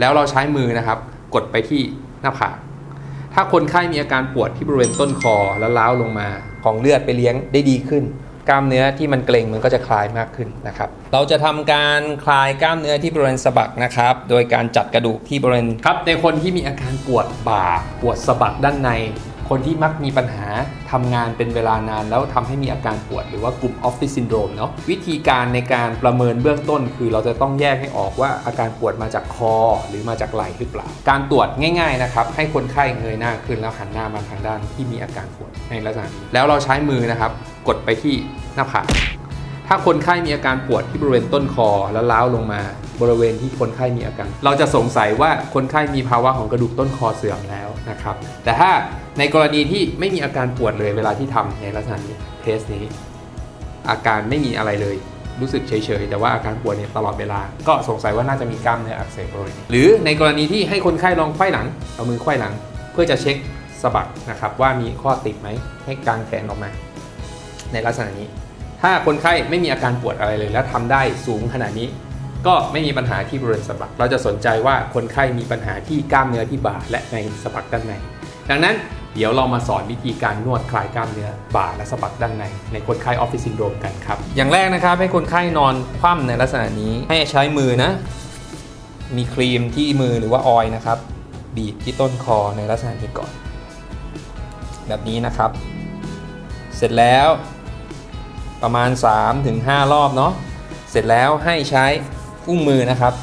แล้วเราใช้มือนะครับ กดไปที่หน้าผากถ้าคนไข้มีอาการปวดที่บริเวณต้นคอแล้วล้าวลงมา ของเลือดไปเลี้ยงได้ดีขึ้น กล้ามเนื้อที่มันเกร็งมันก็จะคลายมากขึ้นนะครับ เราจะทำการคลายกล้ามเนื้อที่บริเวณสะบักนะครับ โดยการจัดกระดูกที่บริเวณครับในคนที่มีอาการปวดบ่าปวดสะบักด้านใน คนที่มักมีปัญหาทำงานเป็นเวลานานแล้วทำให้มีอาการปวด หรือว่ากลุ่มออฟฟิศซินโดรมเนาะวิธีการในการประเมินเบื้องต้น คือเราจะต้องแยกให้ออกว่าอาการปวดมาจากคอ หรือมาจากไหล่หรือเปล่า การตรวจง่ายๆนะครับให้คนไข้เงยหน้าขึ้นแล้วหันหน้ามาทางด้านที่มีอาการปวดในลักษณะนี้แล้วเราใช้มือนะครับกดไปที่หน้าผาก ถ้าคนไข้มีอาการปวดที่บริเวณต้นคอแล้วล้าวลงมา บริเวณที่คนไข้มีอาการ เราจะสงสัยว่าคนไข้มีภาวะของกระดูกต้นคอเสื่อมแล้วนะครับ แต่ถ้าในกรณีที่ไม่มีอาการปวดเลยเวลาที่ทำในลักษณะนี้เทสนี้ อาการไม่มีอะไรเลยรู้สึกเฉยๆ แต่ว่าอาการปวดเนี่ยตลอดเวลา ก็สงสัยว่าน่าจะมีกล้ามเนื้ออักเสบบริเวณนี้หรือในกรณีที่ให้คนไข้ลองไขว้หลัง เอามือไขว้หลัง เพื่อจะเช็คสะบักนะครับว่ามีข้อติดไหมให้กางแขนออกมา ในลักษณะนี้ ถ้าคนไข้ไม่มีอาการปวดอะไรเลย แล้วทำได้สูงขนาดนี้ ก็ไม่มีปัญหาที่บริเวณสะบัก เราจะสนใจว่าคนไข้มีปัญหาที่กล้ามเนื้อที่บ่าและในสะบักด้านในดังนั้นเดี๋ยวเรามาสอนวิธีการนวดคลายกล้ามเนื้อบ่าและสะบักด้านใน ในคนไข้ออฟฟิศซินโดรมกันครับ อย่างแรกนะครับให้คนไข้นอนคว่ำในลักษณะนี้ให้ใช้มือนะ มีครีมที่มือหรือว่าออยนะครับ บีบที่ต้นคอในลักษณะนี้ก่อน แบบนี้นะครับ เสร็จแล้ว ประมาณ 3-5 รอบเนาะเสร็จแล้วให้ใช้อุ้งมือนะครับ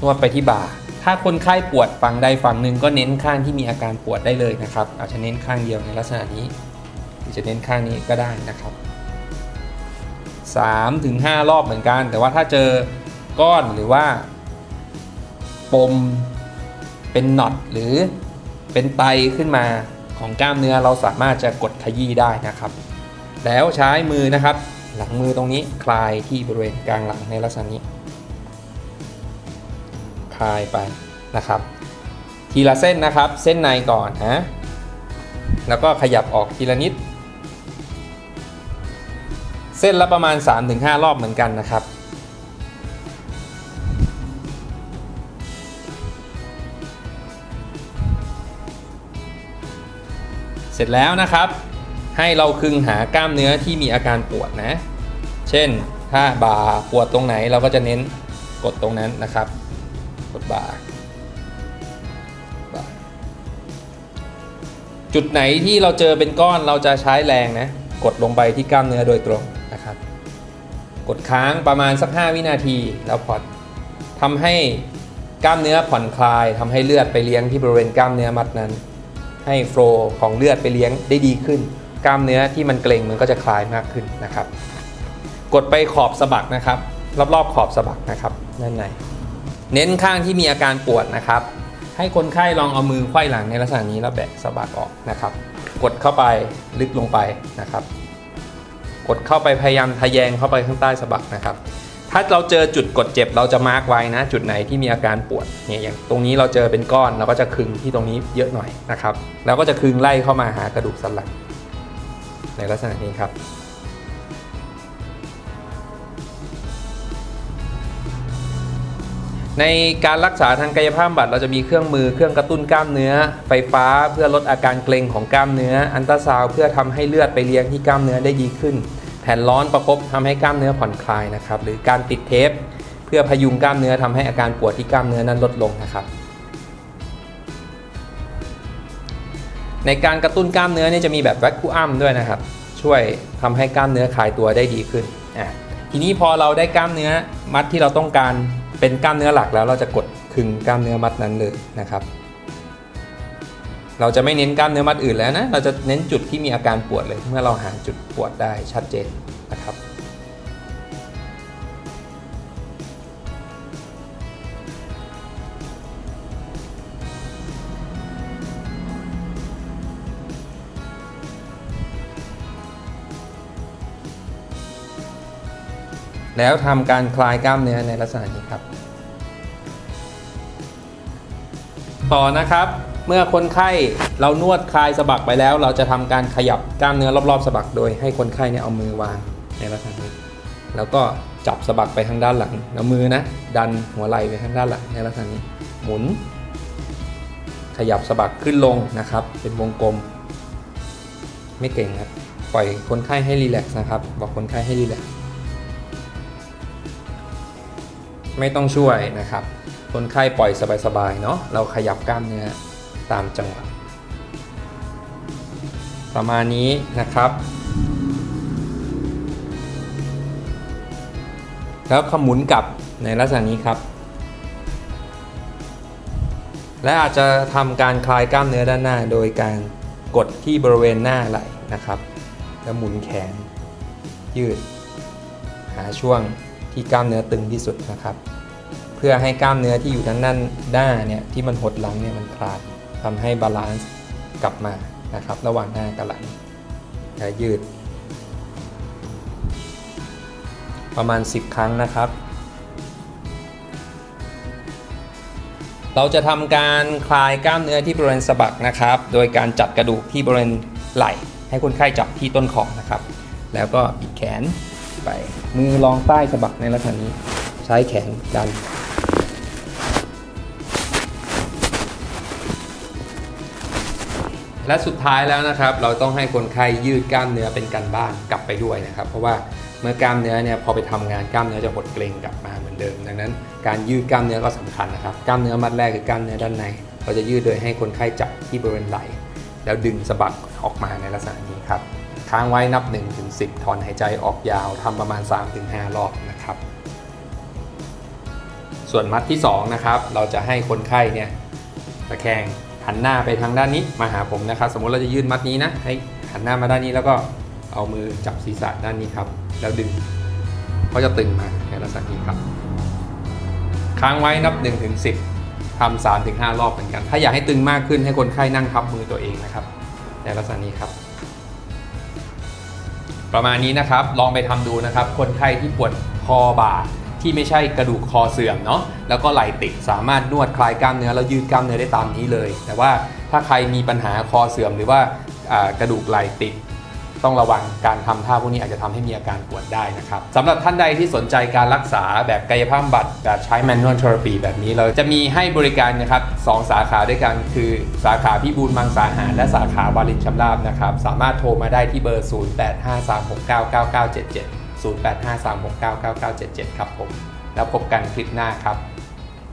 นวดไปที่บ่า ถ้าคนไข้ปวดฝั่งใดฝั่งหนึ่งก็เน้นข้างที่มีอาการปวดได้เลยนะครับ อาจจะเน้นข้างเดียวในลักษณะนี้หรือจะเน้นข้างนี้ก็ได้นะครับ3ถึง5รอบเหมือนกัน แต่ว่าถ้าเจอก้อนหรือว่า ปมเป็นน็อตหรือเป็นไตขึ้นมา ของกล้ามเนื้อเราสามารถจะกดขยี้ได้นะครับ แล้วใช้มือนะครับ หลังมือตรงนี้คลายที่บริเวณกลางหลังในลักษณะนี้ คลายไปนะครับ ทีละเส้นนะครับ เส้นในก่อนนะแล้วก็ขยับออกทีละนิด เส้นละประมาณ 3-5 รอบเหมือนกันนะครับ เสร็จแล้วนะครับ ให้เราคึงหากล้ามเนื้อที่มีอาการปวดนะ เช่นถ้าบ่าปวดตรงไหนเราก็จะเน้นกดตรงนั้นนะครับ กดบ่าบ่าจุดไหนที่เราเจอเป็นก้อนเราจะใช้แรงนะ กดลงไปที่กล้ามเนื้อโดยตรงนะครับ กดค้างประมาณสัก 5 วินาทีแล้วผ่อนทำให้กล้ามเนื้อผ่อนคลายทำให้เลือดไปเลี้ยงที่บริเวณกล้ามเนื้อมัดนั้น ให้โฟลว์ของเลือดไปเลี้ยงได้ดีขึ้น กล้ามเนื้อที่มันเกร็งมันก็จะคลายมากขึ้นนะครับ กดไปขอบสะบักนะครับ รอบๆขอบสะบักนะครับด้านในเน้นข้างที่มีอาการปวดนะครับ ให้คนไข้ลองเอามือไขว้หลังในลักษณะนี้แล้วแบะสะบักออกนะครับ กดเข้าไปลึกลงไปนะครับ กดเข้าไปพยายามทะแยงเข้าไปข้างใต้สะบักนะครับ ถ้าเราเจอจุดกดเจ็บเราจะมาร์กไว้นะ จุดไหนที่มีอาการปวดเนี่ยอย่างตรงนี้เราเจอเป็นก้อนเราก็จะคึงที่ตรงนี้เยอะหน่อยนะครับแล้วก็จะคึงไล่เข้ามาหากระดูกสันหลังในลักษณะนี้ครับในการรักษาทางกายภาพบำบัดเราจะมีเครื่องมือเครื่องกระตุ้นกล้ามเนื้อ ไฟฟ้าเพื่อลดอาการเกร็งของกล้ามเนื้อ อันตราซาวเพื่อทำให้เลือดไปเลี้ยงที่กล้ามเนื้อได้ดีขึ้น แผ่นร้อนประคบทำให้กล้ามเนื้อผ่อนคลายนะครับ หรือการติดเทป เพื่อพยุงกล้ามเนื้อทำให้อาการปวดที่กล้ามเนื้อนั้นลดลงนะครับ ในการกระตุ้นกล้ามเนื้อเนี่ยจะมีแบบแวคคูอัมด้วยนะครับ ช่วยทำให้กล้ามเนื้อคลายตัวได้ดีขึ้นอะทีนี้พอเราได้กล้ามเนื้อมัดที่เราต้องการเป็นกล้ามเนื้อหลักแล้วเราจะกดคึงกล้ามเนื้อมัดนั้นเลยนะครับ เราจะไม่เน้นกล้ามเนื้อมัดอื่นแล้วนะ เราจะเน้นจุดที่มีอาการปวดเลย เมื่อเราหาจุดปวดได้ชัดเจนนะครับ แล้วทำการคลายกล้ามเนื้อในลักษณะนี้ครับ ต่อนะครับ เมื่อคนไข้เรานวดคลายสะบักไปแล้ว เราจะทำการขยับกล้ามเนื้อรอบๆสะบักโดยให้คนไข้เนี่ยเอามือวางในลักษณะนี้ แล้วก็จับสะบักไปทางด้านหลังแล้วมือนะดันหัวไหล่ไปทางด้านหลังในลักษณะนี้ หมุน ขยับสะบักขึ้นลงนะครับ เป็นวงกลม ไม่เก่งครับปล่อยคนไข้ให้รีแลกซ์นะครับ บอกคนไข้ให้รีแลกซ์ไม่ต้องช่วยนะครับ คนไข้ปล่อยสบายๆเนาะเราขยับกล้ามเนื้อ ตามจังหวะ ประมาณนี้นะครับ แล้วขมุนกลับในลักษณะนี้ครับ และอาจจะทำการคลายกล้ามเนื้อด้านหน้า โดยการกดที่บริเวณหน้าไหล่นะครับ แล้วหมุนแขน ยืด หาช่วงที่กล้ามเนื้อตึงที่สุดนะครับ เพื่อให้กล้ามเนื้อที่อยู่ด้านหน้าหน้าเนี่ยที่มันหดหลังเนี่ยมันคลาย ทำให้บาลานซ์กลับมานะครับ ระหว่างหน้ากับหลังยืด ประมาณ 10 ครั้งนะครับ เราจะทำการคลายกล้ามเนื้อที่บริเวณสะบักนะครับ โดยการจัดกระดูกที่บริเวณไหล่ ให้คนไข้จับที่ต้นคอนะครับ แล้วก็บิดแขนไปมือรองใต้สะบักในลักษณะนี้ ใช้แขนดัน และสุดท้ายแล้วนะครับ เราต้องให้คนไข้ยืดกล้ามเนื้อเป็นกันบ้านกลับไปด้วยนะครับ เพราะว่าเมื่อกล้ามเนื้อเนี่ยพอไปทำงานกล้ามเนื้อจะหดเกร็งกลับมาเหมือนเดิม ดังนั้นการยืดกล้ามเนื้อก็สำคัญนะครับกล้ามเนื้อมัดแรกคือกล้ามเนื้อด้านใน เราจะยืดโดยให้คนไข้จับที่บริเวณไหล่แล้วดึงสะบักออกมาในลักษณะนี้ครับค้างไว้นับ1ถึง10ถอนหายใจออกยาวทำประมาณ 3-5 รอบนะครับ ส่วนมัดที่2นะครับเราจะให้คนไข้เนี่ยตะแคง หันหน้าไปทางด้านนี้มาหาผมนะครับ สมมติเราจะยืดมัดนี้นะ ให้หันหน้ามาด้านนี้แล้วก็เอามือจับศีรษะด้านนี้ครับ แล้วดึงเขาจะตึงมาในลักษณะนี้ครับ ค้างไว้นับ1ถึง10ทำ3ถึง5รอบเหมือนกัน ถ้าอยากให้ตึงมากขึ้นให้คนไข้นั่งทับมือตัวเองนะครับ ในลักษณะนี้ครับ ประมาณนี้นะครับ ลองไปทำดูนะครับ คนไข้ที่ปวดคอบ่า ที่ไม่ใช่กระดูกคอเสื่อมเนาะแล้วก็ไหลติดสามารถนวดคลายกล้ามเนื้อแล้วยืดกล้ามเนื้อได้ตามนี้เลย แต่ว่าถ้าใครมีปัญหาคอเสื่อมหรือว่ากระดูกไหลติดต้องระวังการทำท่าพวกนี้อาจจะทำให้มีอาการปวดได้นะครับสำหรับท่านใดที่สนใจการรักษาแบบกายภาพบำบัดแบบใช้ manual therapy แบบนี้เราจะมีให้บริการนะครับสองสาขาด้วยกันคือสาขาพิบูลมังสาหาร และสาขาวารินชำราบนะครับ สามารถโทรมาได้ที่เบอร์ 0853699977 0853699977 ครับผม แล้วพบกันคลิปหน้าครับ